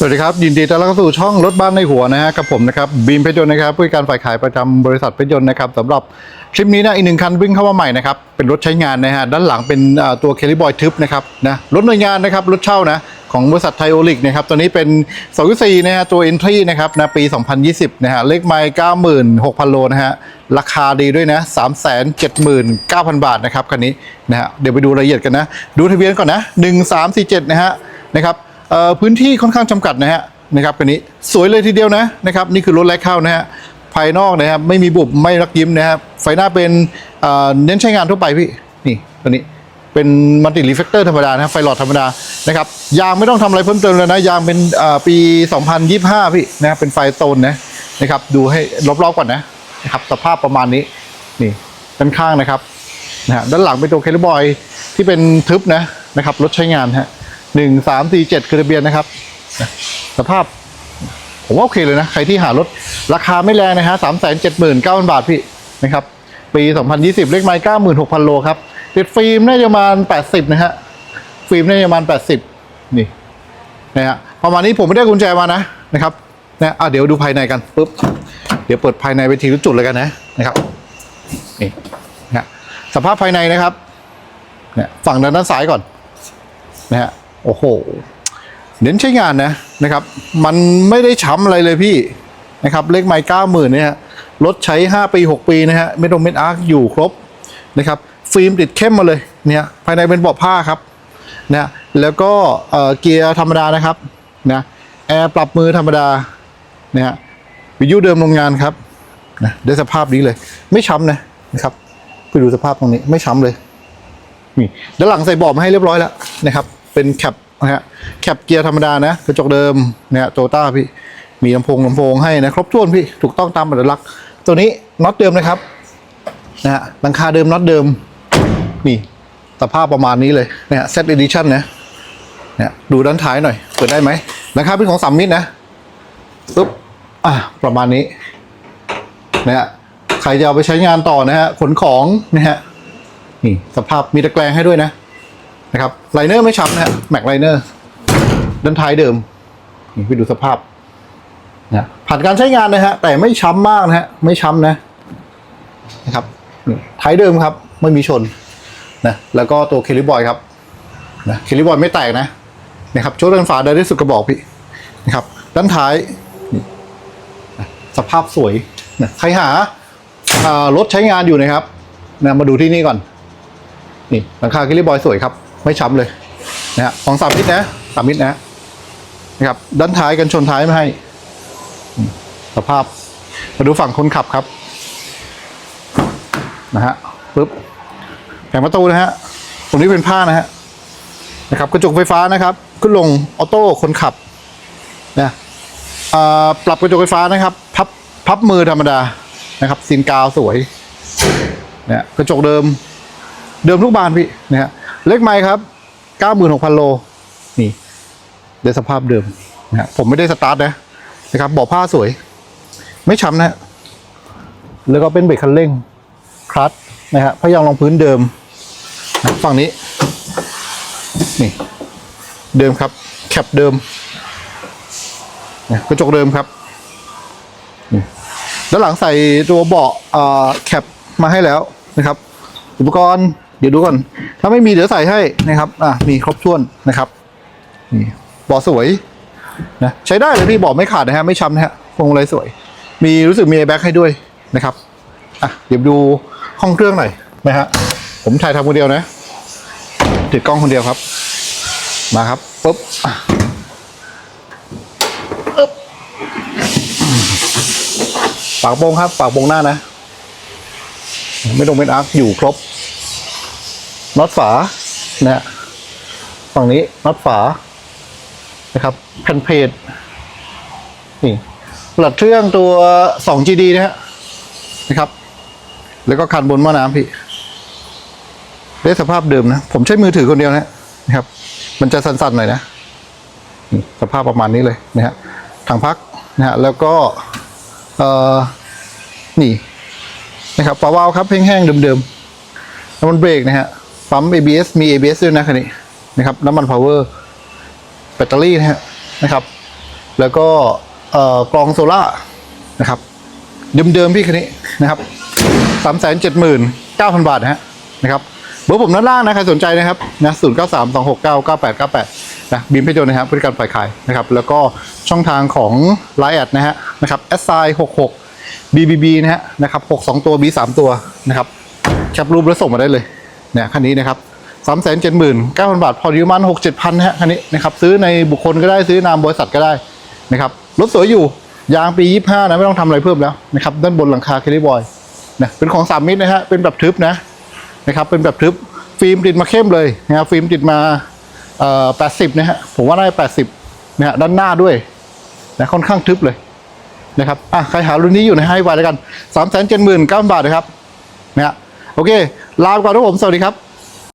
สวัสดีครับ ยินดีต้อนรับเข้าสู่ช่องรถบ้านในหัวนะฮะกับผมนะครับบีมเพชรยนต์นะครับผู้การฝ่ายขายประจำบริษัทเพชรยนต์นะครับสำหรับคลิปนี้นะอีกหนึ่งคันวิ่งเข้ามาใหม่นะครับเป็นรถใช้งานนะฮะด้านหลังเป็นตัวเคลิบอยทึบนะครับนะรถหน่วยงานนะครับรถเช่านะของบริษัทไทโอลิกนะครับตัวนี้เป็น2 4นะฮะตัว Entry นะครับนะปี 2020นะฮะเลขไมล์96,000 โลนะฮะราคาดีด้วยนะ 379,000 บาทนะครับคันนี้นะฮะเดี๋ยวไปดูรายละเอียดกันนะ ดูทะเบียนก่อนนะ 1347 นะฮะนะครับ พื้นที่ค่อนข้างจำกัดนะฮะนะครับคันนี้สวยเลยทีเดียวนะนะครับนี่คือรถแรกเข้านะฮะภายนอกนะครับไม่มีบุบไม่รักยิ้มนะครับไฟหน้าเป็นเน้นใช้งานทั่วไปพี่นี่ตัวนี้เป็นมัลติรีเฟกเตอร์ธรรมดานะไฟหลอดธรรมดานะครับยางไม่ต้องทำอะไรเพิ่มเติมเลยนะยางเป็นเอ่อปี 2025 พี่นะเป็นไฟโซนนะนะครับดูให้รอบๆก่อนนะนะครับสภาพประมาณนี้นี่ด้านข้างนะครับนะฮะด้านหลังเป็นตัวเคลิบอยที่เป็นทึบนะนะครับรถใช้งานฮะ หนึ่งสามสี่เจ็ดคือทะเบียนนะครับนะสภาพ ผมว่าโอเคเลยนะ ใครที่หารถ ราคาไม่แรงนะฮะสามแสนเจ็ดหมื่นเก้าพันบาทพี่นะครับ ปีสองพันยี่สิบเลขไมล์เก้าหมื่นหกพันโลครับ ติดฟิล์มน่าจะประมาณแปดสิบนะฮะ ฟิล์มน่าจะประมาณแปดสิบนี่นะฮะประมาณนี้ผมไม่ได้กุญแจมานะนะครับนะอะเดี๋ยวดูภายในกันปุ๊บ เดี๋ยวเปิดภายในไปทีละจุดเลยกันนะนะครับนี่นะฮะสภาพภายในนะครับเนี่ยฝั่งด้านด้านซ้ายก่อนนะฮะ โอ้โห เน้นใช้งานนะนะครับ มันไม่ได้ช้ำอะไรเลยพี่นะครับ เลขไมล์เก้าหมื่นเนี่ยฮะรถใช้ 5 ปี 6 ปีนะฮะเมดงเมดอาร์คอยู่ครบนะครับฟิล์มติดเข้มมาเลยเนี่ยภายในเป็นเบาะผ้าครับนะแล้วก็เอ่อเกียร์ธรรมดานะครับนะแอร์ปรับมือธรรมดานะฮะวิทยุเดิมโรงงานครับนะได้สภาพนี้เลย ไม่ช้ำนะนะครับไปดูสภาพตรงนี้ไม่ช้ำเลยนี่ด้านหลังใส่เบาะมาให้เรียบร้อยแล้วนะครับ เป็นแคปนะฮะแคปเกียร์ธรรมดานะกระจกเดิมนะฮะโตต้าพี่มีลำโพงลำโพงให้นะครบถ้วนพี่ถูกต้องตามอัตลักษณ์ตัวนี้น็อตเดิมนะครับนะฮะหลังคาเดิมน็อตเดิมนี่สภาพประมาณนี้เลยนะฮะเซตเอดิชั่นนะเนี่ยดูด้านท้ายหน่อยเปิดได้ไหมหลังคาเป็นของสามมิตรนะปุ๊บอะประมาณนี้นะฮะใครจะเอาไปใช้งานต่อนะฮะขนของนะฮะนี่สภาพมีตะแกรงให้ด้วยนะ นะครับไลเนอร์ไม่ช้ำนะฮะแม็กไลเนอร์ด้านท้ายเดิมนี่ไปดูสภาพนะผ่านการใช้งานนะฮะแต่ไม่ช้ำมากนะฮะไม่ช้ำนะนะครับท้ายเดิมครับไม่มีชนนะแล้วก็ตัวเคลิบอยครับนะเคลิบอยไม่แตกนะนะครับโชว์ด้านฝาได้ที่สุดกระบอกพี่นะครับด้านท้ายสภาพสวยนะใครหาารถใช้งานอยู่นะครับนะมาดูที่นี่ก่อนนี่หลังคาเคิริบอยสวยครับ ไม่ช้ำเลยนะฮะของสามมิตรนะสามมิตรนะนะครับด้านท้ายกันชนท้ายไมาให้ สภาพมาดูฝั่งคนขับครับนะฮะปึ๊บแผงประตูนะฮะตรงนี้เป็นผ้านะฮะนะครับกระจกไฟฟ้านะครับ ขึ้นลงออโต้คนขับนะอ่าปรับกระจกไฟฟ้านะครับ พับพับมือธรรมดานะครับซีนกาวสวยเนี่ยกระจกเดิม เดิมทุกบานพี่นะฮะ เล็กไม้ครับเก้าหมื่นหกพันโล นี่ได้สภาพเดิมนะผมไม่ได้สตาร์ทนะนะครับเบาะผ้าสวย ไม่ช้ำนะ แล้วก็เป็นเบรกคันเร่งคลัตนะฮะพยางค์รองพื้นเดิมนะฝั่งนี้ นี่ เดิมครับ แคปเดิมนะกระจกเดิมครับด้านหลังใส่ตัวเบาะแคปมาให้แล้วนะครับ อุปกรณ์ เดี๋ยวดูก่อน ถ้าไม่มีเดี๋ยวใส่ให้นะครับอะมีครบถ้วนนะครับนี่บาะสวยนะใช้ได้เลยพี่บาะไม่ขาดนะฮะไม่ช้ำนะฮะพวงมาลัยสวย มีรู้สึกมีแอแบ็กให้ด้วยนะครับอะเดี๋ยวดูห้องเครื่องหน่อยนะฮะผมถ่ายทำคนเดียวนะถือกล้องคนเดียวครับ มาครับปุ๊บอะปากโป่งครับ ปากโป่งหน้านะ ไม่ต้องเป็นอาร์คอยู่ครบ น็อตฝานะฝั่งนี้น็อตฝานะครับแผ่นเพจนี่หลัดเครื่องตัว 2GD นะฮะนะครับ แล้วก็คันบนหม้อน้ำพี่ ได้สภาพเดิมนะ ผมใช้มือถือคนเดียวนะนะครับ มันจะสั่นๆหน่อยนะ สภาพประมาณนี้เลยนะฮะถังพักนะฮะแล้วก็เอ่อนี่นะครับฝาวาวครับแห้งๆเดิมๆน้ำมันเบรกนะฮะ ปั๊ม ABS มี ABS ด้วยนะคันนี้นะครับน้ำมันพาวเวอร์แบตเตอรี่นะฮะนะครับ แล้วก็เอ่อกรองโซล่านะครับเดิมๆพี่คันนี้นะครับสามแสนเจ็ดหมื่นเก้าพันบาทนะฮะนะครับเบอร์ผมด้านล่างนะใครสนใจนะครับนะศูนย์เก้าสามสองหกเก้าเก้าแปดเก้าแปดนะบีมเพชรยนต์นะครับบริการฝ่ายขายนะครับ แล้วก็ช่องทางของไลน์แอดนะฮะนะครับ s i หกหก BBB นะฮะนะครับหกสองตัว B สามตัวนะครับแคปรูปแล้วส่งมาได้เลย เนี่ยคันนี้นะครับสามแสนเจ็ดหมื่นเก้าพันบาทพอดีมาณหกเจ็ดพันฮะคันนี้นะครับซื้อในบุคคลก็ได้ซื้อนามบริษัทก็ได้นะครับรถสวยอยู่ยางปียี่ห้านะไม่ต้องทำอะไรเพิ่มแล้วนะครับด้านบนหลังคาเคลิบอยนะเป็นของสามมิตรนะฮะเป็นแบบทึบนะนะครับเป็นแบบทึบฟิล์มติดมาเข้มเลยนะครับฟิล์มติดมาเอ่อแปดสิบนะฮะผมว่าได้แปดสิบนะฮะด้านหน้าด้วยนะค่อนข้างทึบเลยนะครับอะใครหารุ่นนี้อยู่นะให้ไวแล้วกัน3 7 9 0 0 0 0บาทนะครับนะฮะโอเค ลาไปก่อนทุกผม สวัสดีครับ